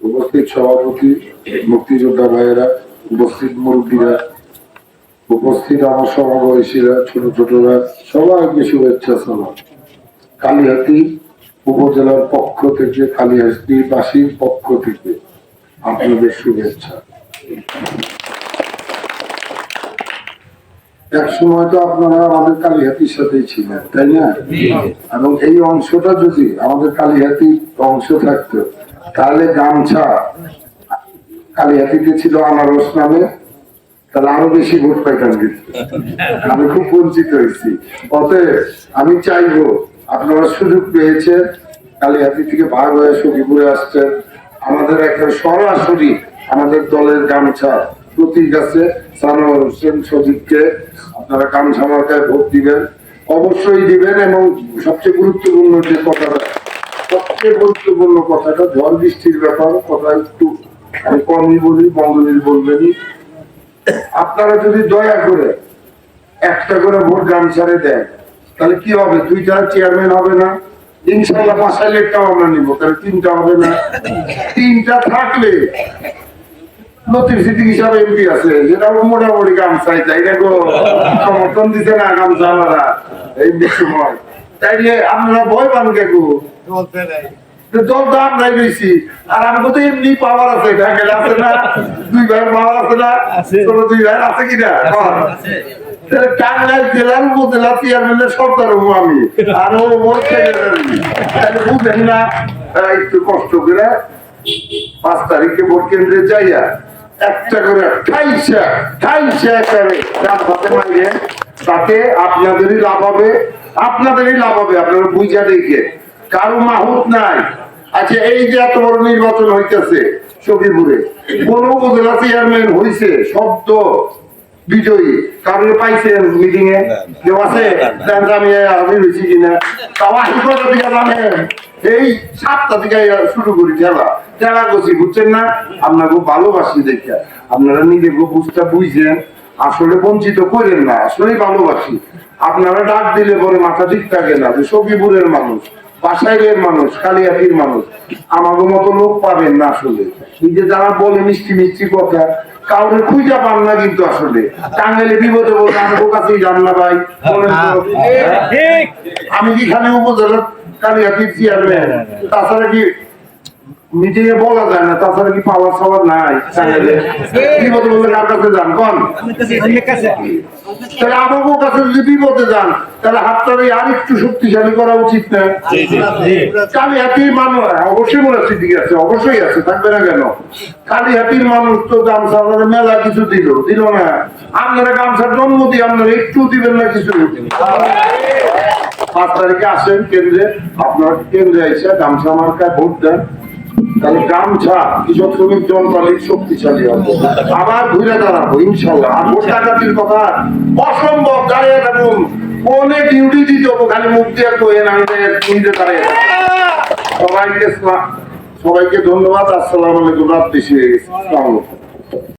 উপস্থিত সভাপতি, মুক্তিযোদ্ধা ভাইয়েরা, উপস্থিত মুরব্বীরা, উপস্থিত আমার সমবয়সীরা, ছোট ছোটরা, সবাইকে শুভেচ্ছা সালাম। কালিহাতি উপজেলার পক্ষ থেকে কালিহাতি বাসীর পক্ষ থেকে আপনাদের শুভেচ্ছা। এক সময় তো আপনারা আমাদের কালিহাতির সাথেই ছিলেন তাই না? এবং এই অংশটা যদি আমাদের কালিহাতি অংশ থাকতো তাহলে গামছা কালিহাতিতে ছিল আনারস নামে তাহলে আরও বেশি ভোট পাইতাম কিন্তু। আমি খুব বঞ্চিত হয়েছি। অতএব আমি চাইব আপনারা সুযোগ পেয়েছেন কালিহাতি থেকে ভাগ হয়ে সখীপুরে আসছেন। আমাদের একটা সরাসরি আমাদের দলের গামছা প্রতীক আছে সানোয়ার হোসেন সজিবকে আপনারা গামছা মার্কায় ভোট দিবেন। অবশ্যই দিবেন এবং সবচেয়ে গুরুত্বপূর্ণ যে কথাটা, সবচেয়ে গুরুত্বপূর্ণ কথাটা, ঝড় বৃষ্টির ব্যাপার, কথা একটু আমি কমই বলি বঙ্গবীর বলবেনই। আপনারা যদি দয়া করে একটা করে ভোট গামছারে দেন, তাহলে কি হবে? দুইটা চেয়ারম্যান হবে না? ইনশাল্লাহ পাঁচাই লেখটাও আমরা নিবো, তাহলে তিনটা হবে না? তিনটা থাকলে লতিফ সিদ্দিক হিসাবে এমপি আছে যেটা মোটামুটি তাই দেখো সমর্থন দিতে না এই সময়। তাইলে আপনারা ভয় পান দল তো বেশি আর তো এমনি পাওয়ার আছে ঢাকায় আছে না দুই ভাই পাওয়ার আছে না ছোট দুই আছে কিনা তাহলে টাঙ্গাইল জেলার উপজেলা চেয়ারম্যানের হব আমি আর ও ওর তাহলে বুঝেন না একটু কষ্ট করে পাঁচ তারিখে ভোট কেন্দ্রে যাইয়া একটা করে করে তাতে আপনাদেরই লাভ হবে, আপনাদেরই লাভ হবে, আপনারা বুঝা দেখে। কারও মাহুত নাই। আচ্ছা এই যে এত বড় নির্বাচন হইতেছে সবিপুরে কোন উপজেলা চেয়ারম্যান হইছে, শব্দ। বিজয়ী। কারণ পাইছেন মিটিং এ কেউ আছে আমি কিনা। তাও জানেন এই সাতটা থেকে শুরু করি খেলা। খেলা করছি বুঝছেন না? আপনাকে ভালোবাসি দেখে। আপনারা নিজে বুঝটা বুঝছেন আসলে বঞ্চিত করেন না আসলেই ভালোবাসি। আপনারা ডাক দিলে পরে মাথা ঠিক থাকে না যে সবিপুরের মানুষ বাসাইলের মানুষ কালিয়াতির মানুষ। আমাদের মতো লোক পাবেন না আসলে। যে যারা বলে মিষ্টি মিষ্টি কথা কাউরে খুঁজা পান না কিন্তু আসলে টাঙ্গাইলে বিপদে বলতে আমাদের কাছেই যান না ভাই বলেন তো। আমি যেখানে উপজেলার কালিয়াতির চেয়ারম্যান তাছাড়া কি মিটিং বলা যায় না তাছাড়া কি পাওয়ার সাওয়ার নাই? টাঙ্গাইলে বিপদে বলতে কার কাছে যান? কোন? তাহলে কাছে যদি বিপদে যান তাহলে আর একটু শক্তিশালী করা উচিত না। কালীহাতির মানুষ অবশ্যই মনে আছে ঠিক আছে অবশ্যই আছে থাকবে না কেন? কালীহাতির মানুষ তো গামছা মেলা কিছু দিল দিল না। আপনারা গামছার জন্ম দিয়ে আপনারা একটু দিবেন না কিছু। পাঁচ তারিখে আসেন কেন্দ্রে আপনার কেন্দ্রে এসে গামছা মার্কায় ভোট দেন। তাহলে গামছা কৃষক শ্রমিক শক্তিশালী হবে। আবার ঘুরে দাঁড়াবো, ইনশাল্লাহ। আর কথা অসম্ভব দাঁড়িয়ে থাকুন। কোনে ডিউটি দিতে খালি মুখ দিয়ে কোয়েন দাঁড়িয়ে সবাইকে সবাইকে ধন্যবাদ, আসসালাম আলাইকুম রাত গেছে।